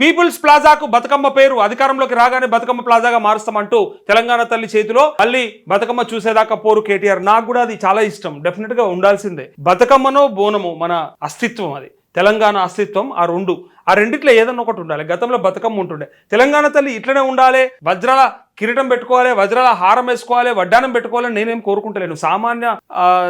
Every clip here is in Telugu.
పీపుల్స్ ప్లాజాకు బతుకమ్మ పేరు అధికారంలోకి రాగానే బతుకమ్మ ప్లాజాగా మారుస్తామంటూ తెలంగాణ తల్లి చేతిలో మళ్ళీ బతుకమ్మ చూసేదాకా పోరు కేటీఆర్. నాకు కూడా అది చాలా ఇష్టం. డెఫినెట్గా ఉండాల్సిందే. బతుకమ్మనో బోనము మన అస్తిత్వం అది. తెలంగాణ అస్తిత్వం ఆ రెండు. ఆ రెండిట్లో ఏదన్నా ఒకటి ఉండాలి. గతంలో బతుకమ్మ ఉంటుండే. తెలంగాణ తల్లి ఇట్లనే ఉండాలి. వజ్రాల కిరీటం పెట్టుకోవాలి. వజ్రాల హారం వేసుకోవాలి. వడ్డానం పెట్టుకోవాలని నేనేం కోరుకుంటలేను. సామాన్య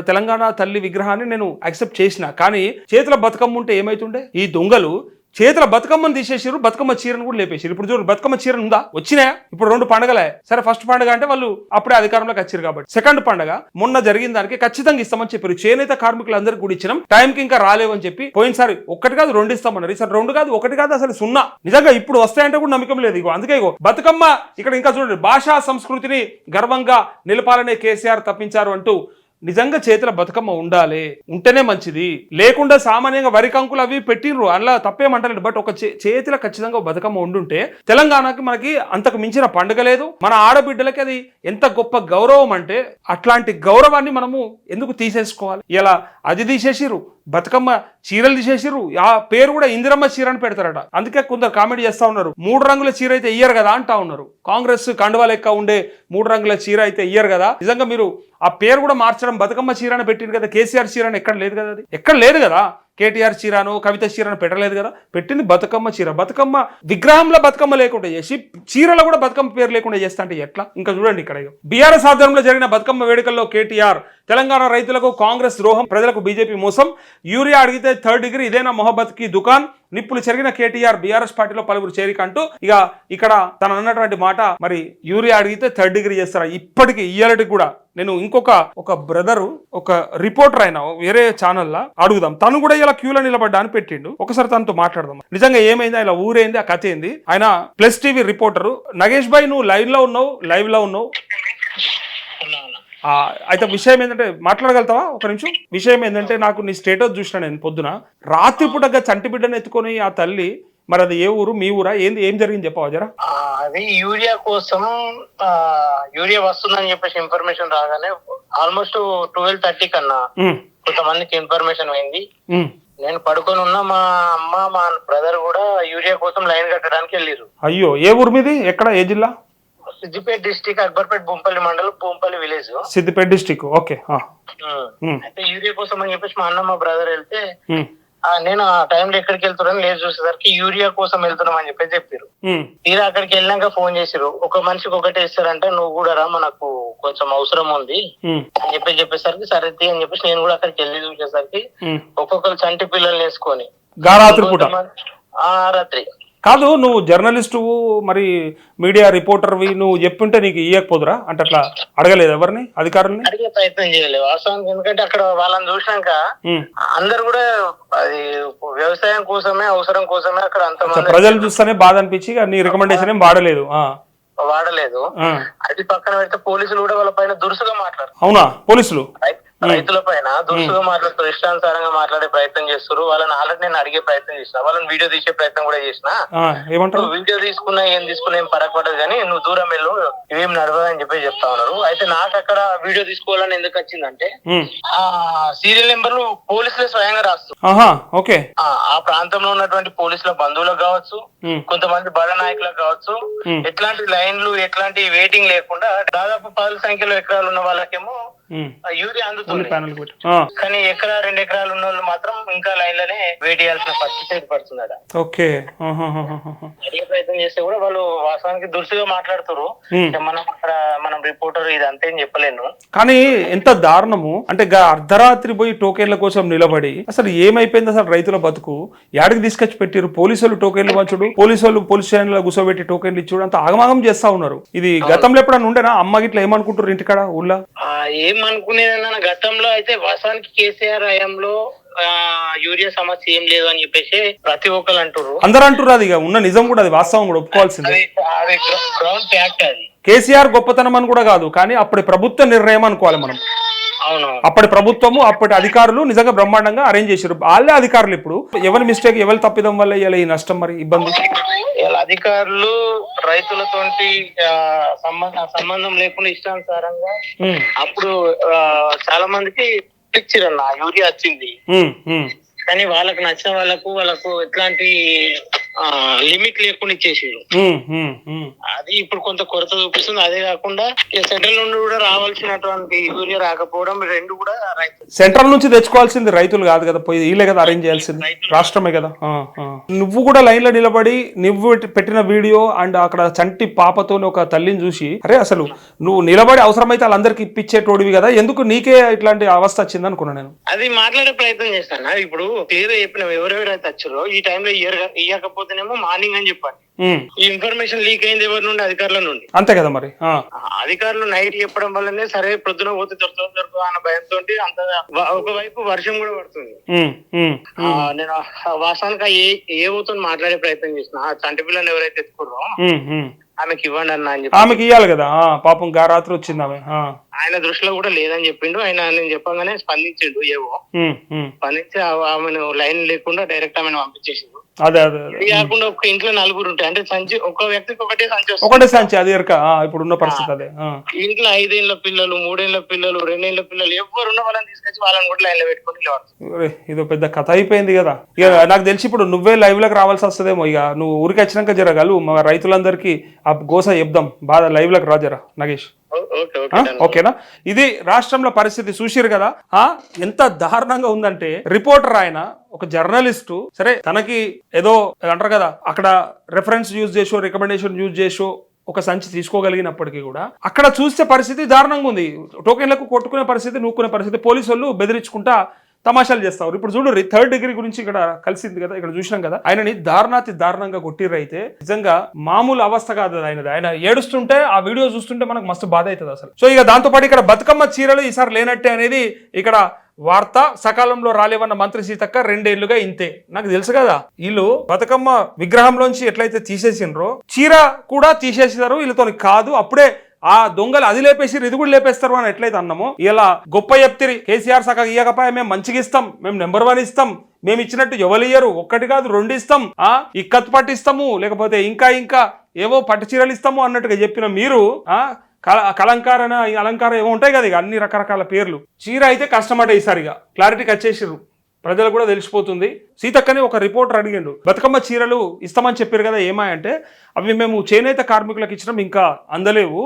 తెలంగాణ తల్లి విగ్రహాన్ని నేను యాక్సెప్ట్ చేసిన. కానీ చేతుల బతుకమ్మ ఉంటే ఏమైతుండే? ఈ దొంగలు చేతుల బతుకమ్మను తీసేసారు బతుకమ్మ చీరను కూడా లేపేసారు ఇప్పుడు చూడు బతుకమ్మ చీర ఉందా? వచ్చినాయా? ఇప్పుడు రెండు పండగలే. సరే ఫస్ట్ పండగ అంటే వాళ్ళు అప్పుడే అధికారంలోకి వచ్చారు కాబట్టి. సెకండ్ పండగ మొన్న జరిగిన దానికి ఖచ్చితంగా ఇస్తామని చెప్పారు. చేనేత కార్మికులందరికీ కూడా ఇచ్చినాం. టైంకి ఇంకా రాలేవని చెప్పి పోయినసారి ఒక్కటి కాదు రెండు ఇస్తామన్నారు. ఈసారి రెండు కాదు ఒకటి కాదు అసలు సున్నా. నిజంగా ఇప్పుడు వస్తాయంటే కూడా నమ్మకం లేదు ఇగో. అందుకే ఇగో బతుకమ్మ ఇక్కడ ఇంకా చూడండి భాషా సంస్కృతిని గర్వంగా నిలపాలనే కేసీఆర్ తప్పించారు అంటూ నిజంగా చేతుల బతుకమ్మ ఉండాలి ఉంటేనే మంచిది. లేకుండా సామాన్యంగా వరి కంకులు అవి పెట్టిండ్రు అలా తప్పేమంటలేదు బట్ ఒక చే- చేతిలో ఖచ్చితంగా బతుకమ్మ ఉండుంటే తెలంగాణకి మనకి అంతకు మించిన పండుగ లేదు. మన ఆడబిడ్డలకి అది ఎంత గొప్ప గౌరవం అంటే అట్లాంటి గౌరవాన్ని మనము ఎందుకు తీసేసుకోవాలి? ఇలా అది తీసేసిరు బతుకమ్మ చీరలు తీసేసిరు ఆ పేరు కూడా ఇందిరమ్మ చీర అని పెడతారట. అందుకే కొందరు కామెడీ చేస్తా ఉన్నారు. మూడు రంగుల చీర అయితే ఇయ్యరు కదా అంటా ఉన్నారు. కాంగ్రెస్ కండువా లెక్క ఉండే మూడు రంగుల చీర అయితే ఇయ్యరు కదా. నిజంగా మీరు ఆ పేరు కూడా మార్చడం బతుకమ్మ చీర అని పెట్టింది కదా. కేసీఆర్ చీర అని ఎక్కడ లేదు కదా అది? ఎక్కడ లేదు కదా. కేటీఆర్ చీరను కవిత చీరను పెట్టలేదు కదా. పెట్టింది బతుకమ్మ చీర. బతుకమ్మ విగ్రహంలో బతుకమ్మ లేకుండా చేసి చీరలో కూడా బతుకమ్మ పేరు లేకుండా చేస్తా అంటే ఎట్లా? ఇంకా చూడండి ఇక్కడ బీఆర్ఎస్ ఆధ్వర్యంలో జరిగిన బతుకమ్మ వేడుకల్లో కేటీఆర్ తెలంగాణ రైతులకు కాంగ్రెస్ ద్రోహం ప్రజలకు బీజేపీ మోసం. యూరియా అడిగితే థర్డ్ డిగ్రీ ఇదేనా మొహబ్బత్కి దుకాన్? నిప్పులు చెరిగిన కేటీఆర్ బీఆర్ఎస్ పార్టీలో పలువురు చేరిక అంటూ ఇక ఇక్కడ తను అన్నటువంటి మాట మరి యూరియా అడిగితే థర్డ్ డిగ్రీ చేస్తారా? ఇప్పటికి ఇయ్యాలటికి కూడా. నేను ఇంకొక ఒక బ్రదరు ఒక రిపోర్టర్ అయిన వేరే ఛానల్లో అడుగుదాం. తను కూడా ఇలా క్యూలో నిలబడ్డా అని పెట్టిండు. ఒకసారి తనతో మాట్లాడదాం. నిజంగా ఏమైంది? ఇలా ఊరేంది ఆ కథ ఏంది? ఆయన plus TV reporter Nagesh bhai నువ్వు లైవ్లో ఉన్నావు లైవ్లో ఉన్నావు. అయితే విషయం ఏంటంటే మాట్లాడగలుగుతావా? ఒక నిమిషం. విషయం ఏంటంటే నాకు నీ స్టేటస్ చూసిన నేను పొద్దున. రాత్రి పూటగా చంటి బిడ్డను ఎత్తుకొని ఆ తల్లి మరి అది ఏ ఊరు మీ ఊరా? ఏంది ఏం జరిగింది చెప్పవా జరా? అది యూరియా కోసం యూరియా వస్తుందని చెప్పేసి ఇన్ఫర్మేషన్ రాగానే ఆల్మోస్ట్ ట్వెల్వ్ థర్టీ కన్నా కొంతమందికి ఇన్ఫర్మేషన్ అయింది. నేను పడుకొని ఉన్న మా అమ్మ మా బ్రదర్ కూడా యూరియా కోసం లైన్ కట్టడానికి వెళ్ళిరు అయ్యో ఏ ఊరు మీది? ఎక్కడ? ఏ జిల్లా? సిద్దిపేట డిస్టిక్ అక్బర్పేట్ బొంపల్లి మండలం Bompalli village. Siddipet district okay ఆ, అయితే యూరియా కోసం అని చెప్పేసి మా అన్న మా బ్రదర్ వెళ్తే ఆ, నేను ఆ టైంలో ఎక్కడికి వెళ్తున్నాను లేదు చూసేసరికి యూరియా కోసం వెళ్తున్నాం అని చెప్పేసి చెప్పారు తీరా అక్కడికి వెళ్ళాక ఫోన్ చేసిరు ఒక మనిషికి ఒకటే ఇస్తారంటే నువ్వు కూడా రా మనకు కొంచెం అవసరం ఉంది అని చెప్పి చెప్పేసరికి సరే తీ అని చెప్పేసి నేను కూడా అక్కడికి వెళ్ళి చూసేసరికి. ఒక్కొక్కరు చంటి పిల్లల్ని వేసుకొని గా రాత్రి. కాదు నువ్వు జర్నలిస్టు మరి మీడియా రిపోర్టర్వి నువ్వు చెప్పుంటే నీకు ఇయ్యకపోదురా? అంటే అట్లా అడగలేదు ఎవరిని అధికారుల్ని? అడిగే ప్రయత్నం చేయలేదు వాస్తవానికి ఎందుకంటే అక్కడ వాళ్ళని చూసినాక. అందరు కూడా అది వ్యవసాయం కోసమే అవసరం కోసమే అక్కడ అంతమంది ప్రజలు చూస్తేనే బాధ అనిపించి నీ రికమెండేషన్ ఏం వాడలేదు. వాడలేదు. అది పక్కన పెడితే పోలీసులు కూడా వాళ్ళ పైన దురుసుగా మాట్లాడు అవునా? పోలీసులు? రైతుల పైన దురుసుగా మాట్లాడుతూ ఇష్టానుసారంగా మాట్లాడే ప్రయత్నం చేస్తారు వాళ్ళని ఆల్రెడీ నేను అడిగే ప్రయత్నం చేసిన. వాళ్ళని వీడియో తీసే ప్రయత్నం కూడా చేసిన. ఏమంటారు? వీడియో తీసుకున్నా ఏం తీసుకున్నా ఏం పడకూడదు కానీ నువ్వు దూరం వెళ్ళు ఇవేం నడవదని చెప్పి చెప్తా ఉన్నారు. అయితే నాకు అక్కడ వీడియో తీసుకోవాలని ఎందుకు వచ్చిందంటే. ఆ సీరియల్ నెంబర్లు పోలీసులే స్వయంగా రాస్తారు ఓకే. ఆ, ప్రాంతంలో ఉన్నటువంటి పోలీసుల బంధువులకు కావచ్చు కొంతమంది బడ నాయకులకు కావచ్చు. ఎట్లాంటి లైన్లు ఎట్లాంటి వెయిటింగ్ లేకుండా దాదాపు పది సంఖ్యలో ఎకరాలు ఉన్న వాళ్ళకేమో యూరియా అందుతుంది కానీ ఎకరా రెండు ఎకరాలు ఉన్న వాళ్ళు మాత్రం ఇంకా లైన్లోనే వెయిట్ చేయాల్సిన పరిస్థితి ఏర్పడుతుందట. ఓకే. ప్రయత్నం చేస్తే కూడా వాళ్ళు వాస్తవానికి దురుసుగా మాట్లాడుతారు. మనం అక్కడ మనం రిపోర్టర్ ఇది అంతే అని చెప్పలేను. కానీ ఎంత దారుణము. అంటే అర్ధరాత్రి పోయి టోకెన్ల కోసం నిలబడి అసలు ఏమైపోయింది అసలు రైతుల బతుకు? యాడికి తీసుకొచ్చి పెట్టారు పోలీసులు టోకెన్లు పంచుడు పోలీసు వాళ్ళు పోలీస్ స్టేషన్లో కూర్చోబెట్టి టోకెన్లు ఇచ్చుడు అంత ఆగమాగం చేస్తా ఉన్నారు. ఇది గతంలో ఎప్పుడన్నా ఉండేనా? అమ్మ గిట్ల ఏమనుకుంటారు ఇంటికాడ ఊళ్ళో? ఏమనుకునేదన్న గతంలో అయితే వాస్తవానికి కేసీఆర్ హయాంలో యూరియా సమస్య ఏం లేదు అని చెప్పేసి ప్రతి ఒక్కరు అంటారు అందరూ అంటున్నారు అది ఉన్న నిజం కూడా అది వాస్తవం కూడా ఒప్పుకోవాల్సిందే. అది గ్రౌండ్ ఫ్యాక్ట్ అది. కేసీఆర్ గొప్పతనం అని కూడా కాదు కానీ అప్పటి ప్రభుత్వ నిర్ణయం అనుకోవాలి మనం. అవును అప్పటి ప్రభుత్వము అప్పటి అధికారులు నిజంగా బ్రహ్మాండంగా అరేంజ్ చేశారు వాళ్ళే అధికారులు ఇప్పుడు. ఎవరి మిస్టేక్ ఎవరి తప్పిదం వల్ల ఇలా ఈ నష్టం మరి ఇబ్బంది? అధికారులు రైతులతోటి ఆ, సంబంధ లేకుండా ఇష్టానుసారంగా అప్పుడు చాలా మందికి ఇచ్చిరన్న యూరియా వచ్చింది. కానీ వాళ్ళకి నచ్చిన వాళ్ళకు వాళ్ళకు ఎట్లాంటి లిమిట్ లేకుండా ఉమ్. అది ఇప్పుడు కొంత కొరత చూపిస్తుంది. అదే కాకుండా సెంట్రల్ నుండి కూడా రావాల్సినటువంటి యూరియా రాకపోవడం రెండు కూడా సెంట్రల్ నుంచి తెచ్చుకోవాల్సింది రైతులు కాదు కదా. పోయి వీళ్ళే కదా అరేంజ్ చేయాల్సింది. రాష్ట్రమే కదా. నువ్వు కూడా లైన్లో నిలబడి నువ్వు పెట్టి- పెట్టిన వీడియో అండ్ అక్కడ చంటి పాపతో ఒక తల్లిని చూసి అరే అసలు నువ్వు నిలబడి అవసరమైతే వాళ్ళందరికి ఇప్పించేటోడివి కదా. ఎందుకు నీకే ఇట్లాంటి అవస్థ వచ్చింది అనుకున్నా నేను. అది మాట్లాడే ప్రయత్నం చేస్తాను. ఇప్పుడు క్లియర్ చెప్పిన ఎవరెవరైతే వచ్చారో ఈ టైంలో ఇయ్యరు ఇయ్యకపోతేనేమో మార్నింగ్ అని చెప్పండి ఉమ్, ఈ ఇన్ఫర్మేషన్ లీక్ అయింది ఎవరి నుండి? అధికారుల నుండి. అంతే కదా మరి అధికారులు నైట్ చెప్పడం వల్లనే సరే ప్రొద్దున పోతే దొరుకుతుంది దొరుకుతుంది అన్న భయంతో అంత ఒకవైపు వర్షం కూడా పడుతుంది. నేను వాస్తవానికి ఏ ఏ ఊతో మాట్లాడే ప్రయత్నం చేసిన ఆ చంటి పిల్లని ఎవరైతే ఎత్తుకుర్రో. ఆమెకి ఇవ్వండి అన్న అని చెప్పి. ఆమెకి ఇవ్వాలి కదా పాపం గా రాత్రి వచ్చింది ఆమె ఆయన దృష్టిలో కూడా లేదని చెప్పిండు. ఆయన నేను చెప్పగానే స్పందించిండు ఏవో. స్పందించి ఆమెను లైన్ లేకుండా డైరెక్ట్ ఆమెను పంపించేసిండు. అదే అదే ఇది కాకుండా ఒక ఇంట్లో నలుగురు ఉంటాయి అంటే సంచి ఒక వ్యక్తికి ఒకటే సంచి వస్తుంది. ఒకటే సంచి అది ఎరక. ఇప్పుడు ఉన్న పరిస్థితి అదే. ఆ. ఇంట్లో ఐదేళ్ళ పిల్లలు మూడేళ్ళ పిల్లలు రెండేళ్ళ పిల్లలు ఎవరున్న వాళ్ళని తీసుకొచ్చి వాళ్ళని కూడా లైన్లో పెట్టుకొని నిలబడుతుంది ఒరే, ఇదో పెద్ద కథ అయిపోయింది కదా. ఇక నాకు తెలిసి ఇప్పుడు నువ్వే లైవ్లకు రావాల్సి వస్తుందేమో. ఇక నువ్వు ఊరికి వచ్చినాక జరగలు. మా రైతులందరికీ ఆ గోస చెప్దాం. బాగా లైవ్లకు రాజరా నగేష్. ఓకేనా? ఇది రాష్ట్రంలో పరిస్థితి చూసిరు కదా? ఆ? ఎంత దారుణంగా ఉందంటే రిపోర్టర్ ఆయన ఒక జర్నలిస్టు సరే తనకి ఏదో అంటారు కదా అక్కడ రెఫరెన్స్ యూజ్ చేసో రికమెండేషన్ యూజ్ చేసో ఒక సంచి తీసుకోగలిగినప్పటికీ కూడా అక్కడ చూస్తే పరిస్థితి దారుణంగా ఉంది. టోకెన్లకు కొట్టుకునే పరిస్థితి నూక్కునే పరిస్థితి పోలీసు వాళ్ళు బెదిరించుకుంటా తమాషాలు చేస్తారు. ఇప్పుడు చూడు థర్డ్ డిగ్రీ గురించి ఇక్కడ కలిసింది కదా ఇక్కడ చూసినాం కదా. ఆయనని దారుణాతి దారుణంగా కొట్టిర్రైతే నిజంగా మామూలు అవస్థ కాదు ఆయనది. ఆయన ఏడుస్తుంటే ఆ వీడియో చూస్తుంటే మనకు మస్తు బాధ అవుతుంది అసలు. సో ఇక దాంతోపాటు ఇక్కడ బతుకమ్మ చీరలు ఈసారి లేనట్టే అనేది ఇక్కడ వార్త. సకాలంలో రాలేవన్న మంత్రి సీతక్క రెండేళ్ళుగా ఇంతే. నాకు తెలుసు కదా వీళ్ళు బతుకమ్మ విగ్రహంలోంచి ఎట్లయితే తీసేసిండ్రో చీర కూడా తీసేసారు వీళ్ళతో కాదు. అప్పుడే ఆ దొంగలు అది లేపేసి ఇది కూడా లేపేస్తారు అని ఎట్లయితే అన్నాము ఇలా గొప్ప చెప్తిరి. కేసీఆర్ సగ ఇయ్యకపోయా మేము మంచిగా ఇస్తాం మేము నెంబర్ వన్ ఇస్తాం మేము ఇచ్చినట్టు ఎవరు ఇయ్యరు ఒక్కటి కాదు రెండు ఇస్తాం ఆ ఇక్కత్ పట్టిస్తాము లేకపోతే ఇంకా ఇంకా ఏవో పట్టు చీరలు ఇస్తాము అన్నట్టుగా చెప్పిన మీరు ఆ కల కలంకారణ ఈ అలంకారం ఏమో ఉంటాయి కదా ఇక అన్ని రకరకాల పేర్లు. చీర అయితే కష్టమట ఈసారిగా. క్లారిటీకి వచ్చేసిర్రు. ప్రజలకు కూడా తెలిసిపోతుంది. సీతక్కని ఒక రిపోర్టర్ అడిగిండు బతుకమ్మ చీరలు ఇస్తామని చెప్పారు కదా ఏమాయంటే అవి మేము చేనేత కార్మికులకు ఇచ్చినాం ఇంకా అందలేవు.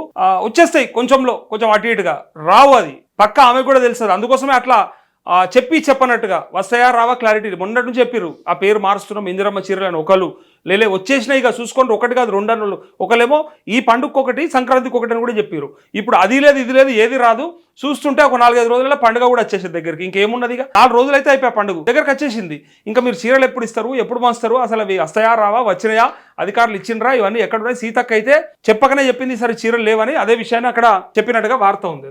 వచ్చేస్తాయి కొంచెంలో కొంచెం అటు ఇటుగా. రావు అది. పక్క ఆమె కూడా తెలుస్తుంది అందుకోసమే అట్లా చెప్పి చెప్పనట్టుగా వస్తాయా రావా క్లారిటీ మొన్నటి నుంచి చెప్పిర్రు ఆ పేరు మారుస్తున్నాం ఇందిరమ్మ చీరలు అని ఒకళ్ళు. లేలే వచ్చేసినాయి ఇక చూసుకోండి ఒకటి కాదు రెండు అన్నలు. ఒకలేమో ఈ పండుగ ఒకటి సంక్రాంతికి ఒకటి అని కూడా చెప్పారు ఇప్పుడు అది లేదు ఇది లేదు ఏది రాదు. చూస్తుంటే ఒక నాలుగైదు రోజుల పండుగ కూడా వచ్చేసింది దగ్గరికి. ఇంకేమున్నది ఇక? నాలుగు రోజులు అయితే అయిపోయా పండుగ. దగ్గరకు వచ్చేసింది. ఇంకా మీరు చీరలు ఎప్పుడు ఇస్తారు ఎప్పుడు మాస్తారు అసలు అవి వస్తాయా రావా వచ్చినాయా? అధికారులు ఇచ్చిండ్రా ఇవన్నీ ఎక్కడ ఉన్నాయి? సీతక్క అయితే చెప్పకనే చెప్పింది సరే చీరలు లేవని. అదే విషయాన్ని అక్కడ చెప్పినట్టుగా వార్త ఉంది